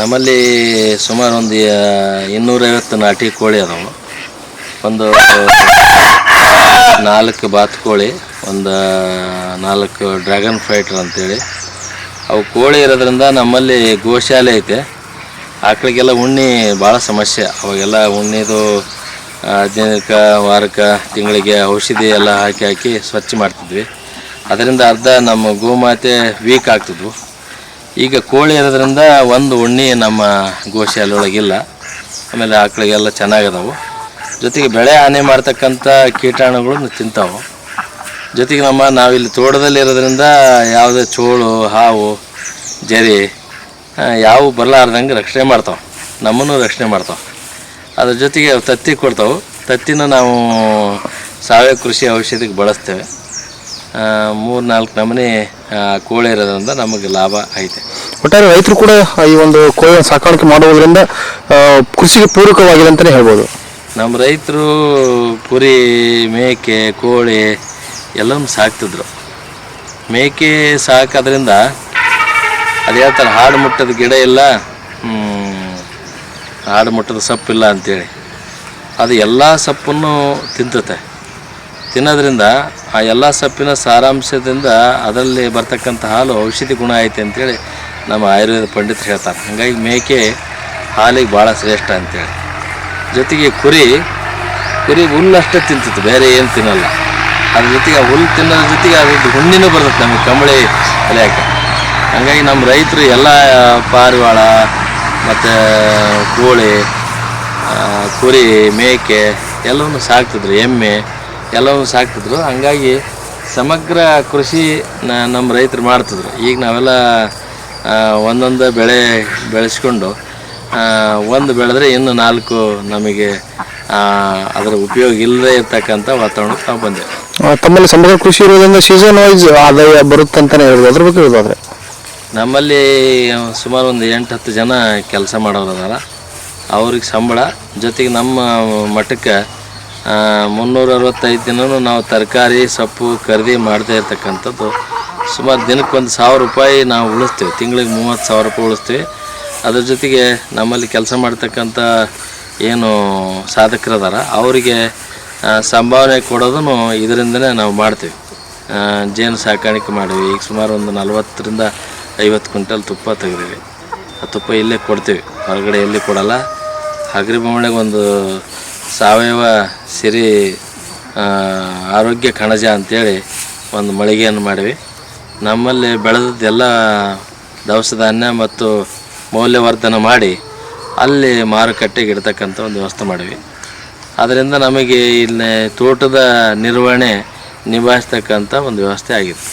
ನಮ್ಮಲ್ಲಿ ಸುಮಾರು ಒಂದು ಇನ್ನೂರೈವತ್ತು ನಾಟಿ ಕೋಳಿ ಅದಾವು. ಒಂದು ನಾಲ್ಕು ಬಾತುಕೋಳಿ ಒಂದು ನಾಲ್ಕು ಡ್ರ್ಯಾಗನ್ ಫೈಟರ್ ಅಂತೇಳಿ. ಅವು ಕೋಳಿ ಇರೋದ್ರಿಂದ ನಮ್ಮಲ್ಲಿ ಗೋಶಾಲೆ ಐತೆ. ಆಕಳಿಗೆಲ್ಲ ಉಣ್ಣಿ ಭಾಳ ಸಮಸ್ಯೆ. ಅವಾಗೆಲ್ಲ ಉಣ್ಣಿದು ಹದಿನೈದಕ್ಕೆ ವಾರಕ್ಕೆ, ತಿಂಗಳಿಗೆ ಔಷಧಿ ಎಲ್ಲ ಹಾಕಿ ಹಾಕಿ ಸ್ವಚ್ಛ ಮಾಡ್ತಿದ್ವಿ. ಅದರಿಂದ ಅರ್ಧ ನಮ್ಮ ಗೋಮಾತೆ ವೀಕ್ ಆಗ್ತಿದ್ವು. ಈಗ ಕೋಳಿ ಇರೋದ್ರಿಂದ ಒಂದು ಉಣ್ಣೆ ನಮ್ಮ ಗೋಶಾಲೆಯೊಳಗಿಲ್ಲ. ಆಮೇಲೆ ಆಕಳಿಗೆಲ್ಲ ಚೆನ್ನಾಗದಾವು. ಜೊತೆಗೆ ಬೆಳೆ ಹಾನಿ ಮಾಡ್ತಕ್ಕಂಥ ಕೀಟಾಣುಗಳು ತಿಂತಾವು. ಜೊತೆಗೆ ನಮ್ಮ ನಾವಿಲ್ಲಿ ತೋಟದಲ್ಲಿ ಇರೋದ್ರಿಂದ ಯಾವುದೇ ಚೋಳು, ಹಾವು, ಜರಿ ಯಾವು ಬರಲಾರ್ದಂಗೆ ರಕ್ಷಣೆ ಮಾಡ್ತಾವೆ. ನಮ್ಮನ್ನು ರಕ್ಷಣೆ ಮಾಡ್ತಾವೆ. ಅದ್ರ ಜೊತೆಗೆ ತತ್ತಿ ಕೊಡ್ತಾವೆ. ತತ್ತಿನ ನಾವು ಸಾವಯವ ಕೃಷಿ ಔಷಧಿಗೆ ಬಳಸ್ತೇವೆ. ಮೂರು ನಾಲ್ಕು ನಮೂನೆ ಕೋಳಿ ಇರೋದ್ರಿಂದ ನಮಗೆ ಲಾಭ ಐತೆ. ಒಟ್ಟಾರೆ ರೈತರು ಕೂಡ ಈ ಒಂದು ಕೋಳಿ ಸಾಕಾಣಿಕೆ ಮಾಡುವುದರಿಂದ ಕೃಷಿಗೆ ಪೂರಕವಾಗಿದೆ ಅಂತಲೇ ಹೇಳ್ಬೋದು. ನಮ್ಮ ರೈತರು ಕುರಿ ಮೇಕೆ ಕೋಳಿ ಎಲ್ಲವನ್ನು ಸಾಕ್ತಿದ್ರು. ಮೇಕೆ ಸಾಕೋದ್ರಿಂದ ಅದು ಹೇಳ್ತಾರೆ ಹಾಡು ಮುಟ್ಟದ ಗಿಡ ಇಲ್ಲ ಹಾಡು ಮುಟ್ಟದ ಸೊಪ್ಪಿಲ್ಲ ಅಂತೇಳಿ. ಅದು ಎಲ್ಲ ಸೊಪ್ಪನ್ನು ತಿಂತತೆ ತಿನ್ನೋದ್ರಿಂದ ಆ ಎಲ್ಲ ಸೊಪ್ಪಿನ ಸಾರಾಂಶದಿಂದ ಅದರಲ್ಲಿ ಬರ್ತಕ್ಕಂಥ ಹಾಲು ಔಷಧಿ ಗುಣ ಐತೆ ಅಂತೇಳಿ ನಮ್ಮ ಆಯುರ್ವೇದ ಪಂಡಿತರು ಹೇಳ್ತಾರೆ. ಹಾಗಾಗಿ ಮೇಕೆ ಹಾಲಿಗೆ ಭಾಳ ಶ್ರೇಷ್ಠ ಅಂತೇಳಿ. ಜೊತೆಗೆ ಕುರಿ ಕುರಿ ಹುಲ್ಲಷ್ಟೇ ತಿಂತಿತ್ತು, ಬೇರೆ ಏನು ತಿನ್ನಲ್ಲ. ಅದ್ರ ಜೊತೆಗೆ ಆ ಹುಲ್ಲು ತಿನ್ನೋದ್ರ ಜೊತೆಗೆ ಅದ್ರದ್ದು ಹುಣ್ಣಿನೂ ಬರ್ತದೆ ನಮಗೆ ಕಂಬಳಿ ಕಲಿಯಾಕೆ ಹಂಗಾಗಿ ನಮ್ಮ ರೈತರು ಎಲ್ಲ ಪಾರಿವಾಳ, ಮತ್ತು ಕೋಳಿ ಕುರಿ, ಮೇಕೆ ಎಲ್ಲವನ್ನು ಸಾಕ್ತಿದ್ರು, ಎಮ್ಮೆ ಎಲ್ಲವನ್ನು ಸಾಕ್ತಿದ್ರು. ಹಂಗಾಗಿ ಸಮಗ್ರ ಕೃಷಿ ನ- ನಮ್ಮ ರೈತರು ಮಾಡ್ತಿದ್ರು. ಈಗ ನಾವೆಲ್ಲ ಒಂದೊಂದು ಬೆಳೆ ಬೆಳೆಸ್ಕೊಂಡು ಒಂದು ಬೆಳೆದ್ರೆ ಇನ್ನು ನಾಲ್ಕು ನಮಗೆ ಅದರ ಉಪಯೋಗ ಇಲ್ಲದೆ ಇರ್ತಕ್ಕಂಥ ವಾತಾವರಣಕ್ಕೆ ನಾವು ಬಂದೆವು. ತಮ್ಮಲ್ಲಿ ಸಮಗ್ರ ಕೃಷಿ ಇರೋದ್ರಿಂದ ಸೀಸನ್ ವೈಸ್ ಆದಾಯ ಬರುತ್ತೆ ಅಂತಾನೆ ಹೇಳ್ಬೋದು. ಅದ್ರ ಬಗ್ಗೆ ಹೇಳೋದಾದ್ರೆ? ನಮ್ಮಲ್ಲಿ ಸುಮಾರು ಒಂದು ಎಂಟು ಹತ್ತು ಜನ ಕೆಲಸ ಮಾಡೋರು ಅದಾರ. ಅವ್ರಿಗೆ ಸಂಬಳ ಜೊತೆಗೆ ನಮ್ಮ ಮಠಕ್ಕೆ ಮುನ್ನೂರ ಅರವತ್ತೈದು ದಿನವೂ ನಾವು ತರಕಾರಿ, ಸೊಪ್ಪು ಖರೀದಿ ಮಾಡದೇ ಇರ್ತಕ್ಕಂಥದ್ದು. ಸುಮಾರು ದಿನಕ್ಕೆ ಒಂದು ಸಾವಿರ ರೂಪಾಯಿ ನಾವು ಉಳಿಸ್ತೀವಿ. ತಿಂಗಳಿಗೆ ಮೂವತ್ತು ಸಾವಿರ ರೂಪಾಯಿ ಉಳಿಸ್ತೀವಿ. ಅದ್ರ ಜೊತೆಗೆ ನಮ್ಮಲ್ಲಿ ಕೆಲಸ ಮಾಡ್ತಕ್ಕಂಥ ಏನು ಸಾಧಕರದಾರ, ಅವರಿಗೆ ಸಂಭಾವನೆ ಕೊಡೋದನ್ನು ಇದರಿಂದನೇ ನಾವು ಮಾಡ್ತೀವಿ. ಜೇನು ಸಾಕಾಣಿಕೆ ಮಾಡಿವಿ ಈಗ ಸುಮಾರು ಒಂದು ನಲ್ವತ್ತರಿಂದ ಐವತ್ತು ಕ್ವಿಂಟಲ್ ತುಪ್ಪ ತೆಗೆದೀವಿ ಆ ತುಪ್ಪ ಇಲ್ಲೇ ಕೊಡ್ತೀವಿ. ಹೊರಗಡೆ ಎಲ್ಲಿ ಕೊಡಲ್ಲ. ಹಗರಿ ಬೊಮ್ಮಳೆಗೆ ಒಂದು ಸಾವಯವ ಸಿರಿ ಆರೋಗ್ಯ ಕಣಜ ಅಂತೇಳಿ ಒಂದು ಮಳಿಗೆಯನ್ನು ಮಾಡಿವಿ ನಮ್ಮಲ್ಲಿ ಬೆಳೆದದ್ದೆಲ್ಲ ದವಸ ಧಾನ್ಯ ಮತ್ತು ಮೌಲ್ಯವರ್ಧನೆ ಮಾಡಿ ಅಲ್ಲಿ ಮಾರುಕಟ್ಟೆಗೆ ಇಡ್ತಕ್ಕಂಥ ಒಂದು ವ್ಯವಸ್ಥೆ ಮಾಡಿವಿ ಅದರಿಂದ ನಮಗೆ ಇಲ್ಲಿ ತೋಟದ ನಿರ್ವಹಣೆ ನಿಭಾಯಿಸ್ತಕ್ಕಂಥ ಒಂದು ವ್ಯವಸ್ಥೆ ಆಗಿದೆ